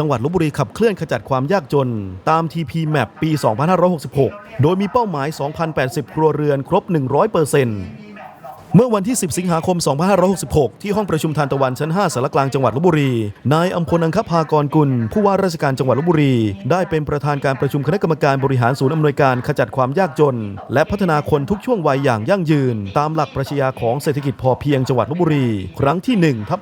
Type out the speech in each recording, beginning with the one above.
จังหวัดลบบุรีขับเคลื่อนขจัดความยากจน ตาม TP Map ปี 2566 โดยมีเป้าหมาย 2,080 ครัวเรือนครบ 100%เเมื่อวันที่ 10 สิงหาคม 2566 ที่ห้องประชุมทานตะวันชั้น 5สารกลางจังหวัดลบบุรี นายอัมพลอังคภากรกุล ผู้ว่าราชการจังหวัดลบบุรี ได้เป็นประธานการประชุมคณะกรรมการบริหารศูนย์อำนวยการขจัดความยากจน และพัฒนาคนทุกช่วงวัยอย่างยั่งยืน ตามหลักปรัชญาของเศรษฐกิจพอเพียงจังหวัดลบบุรี ครั้งที่1ทับ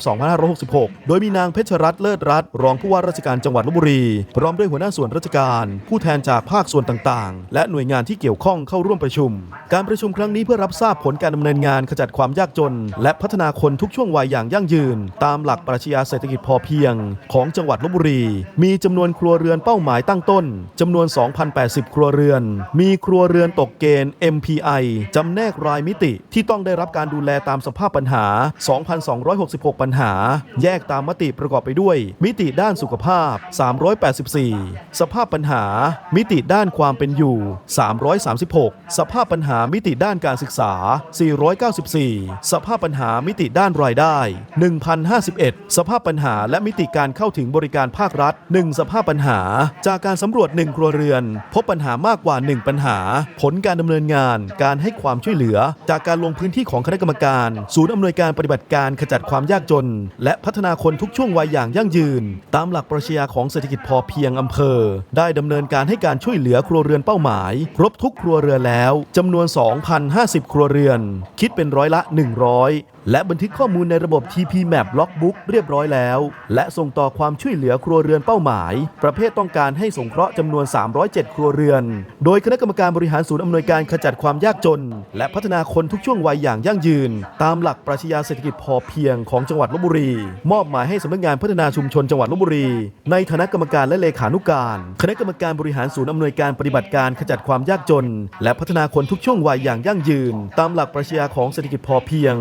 2566 โดยมีนางเพชรรัตน์เลิศรัตน์รองผู้ว่าราชการจังหวัดลบบุรี พร้อมด้วยหัวหน้าส่วนราชการ ผู้แทนจากภาคส่วนต่างๆ และหน่วยงานที่เกี่ยวข้องเข้าร่วมประชุม การประชุมครั้งนี้เพื่อรับทราบผลการดำเนินงานขจัดความยากจน และพัฒนาคนทุกช่วงวัยอย่างยั่งยืน ตามหลักปรัชญาเศรษฐกิจพอเพียง ของจังหวัดลบบุรี มีจำนวนครัวเรือนเป้าหมายตั้งต้นจำนวน 2,080 ครัวเรือน มีครัวเรือนตกเกณฑ์ MPI จำแนกรายมิติที่ต้องได้รับการดูแลตามสภาพปัญหา 2,266 ปัญหา แยกตามมติประกอบไปด้วย มิติด้านสุขภาพ 384 สภาพปัญหา มิติด้านความเป็นอยู่ 336 สภาพปัญหามิติด้านการศึกษา494สภาพปัญหามิติด้านรายได้ 1,051 สภาพปัญหาและมิติการเข้าถึงบริการภาครัฐ 1 สภาพปัญหา จากการสำรวจ 1 ครัวเรือน พบปัญหามากกว่า 1 ปัญหา ผลการดำเนินงาน การให้ความช่วยเหลือ จากการลงพื้นที่ของคณะกรรมการ ศูนย์อำนวยการปฏิบัติการขจัดความยากจน และพัฒนาคนทุกช่วงวัยอย่างยั่งยืน ตามหลักปรัชญาของเศรษฐกิจพอเพียงอำเภอ ได้ดำเนินการให้การช่วยเหลือครัวเรือนเป้าหมาย ครบทุกครัวเรือนแล้วจำนวน 2,050 ครัวเรือน คิดเป็นร้อยละ 100 และบันทึกข้อมูลในระบบ TP Map Logbook เรียบร้อยแล้ว และส่งต่อความช่วยเหลือครัวเรือนเป้าหมาย ประเภทต้องการให้สงเคราะห์จำนวน 307 ครัวเรือน โดยคณะกรรมการบริหารศูนย์อำนวยการขจัดความยากจน และพัฒนาคนทุกช่วงวัยอย่างยั่งยืน ตามหลักปรัชญาเศรษฐกิจพอเพียงของจังหวัดลบบุรี มอบหมายให้สำนักงานพัฒนาชุมชนจังหวัดลบบุรี ในฐานะกรรมการและเลขานุการ คณะกรรมการบริหารศูนย์อำนวยการปฏิบัติการขจัดความยากจน และพัฒนาคนทุกช่วงวัยอย่างยั่งยืน ตามหลักปรัชญาของเศรษฐกิจพอเพียง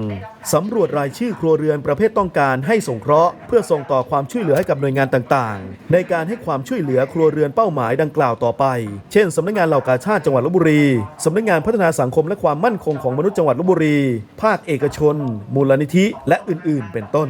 สำรวจรายชื่อครัวเรือนประเภทต้องการให้สงเคราะห์เพื่อส่งต่อความช่วยเหลือให้กับหน่วยงานต่างๆ ในการให้ความช่วยเหลือครัวเรือนเป้าหมายดังกล่าวต่อไป เช่นสำนักงานเหล่ากาชาติจังหวัดลบบุรีสำนักงานพัฒนาสังคมและความมั่นคงของมนุษย์จังหวัดลบบุรี ภาคเอกชน มูลนิธิ และอื่นๆ เป็นต้น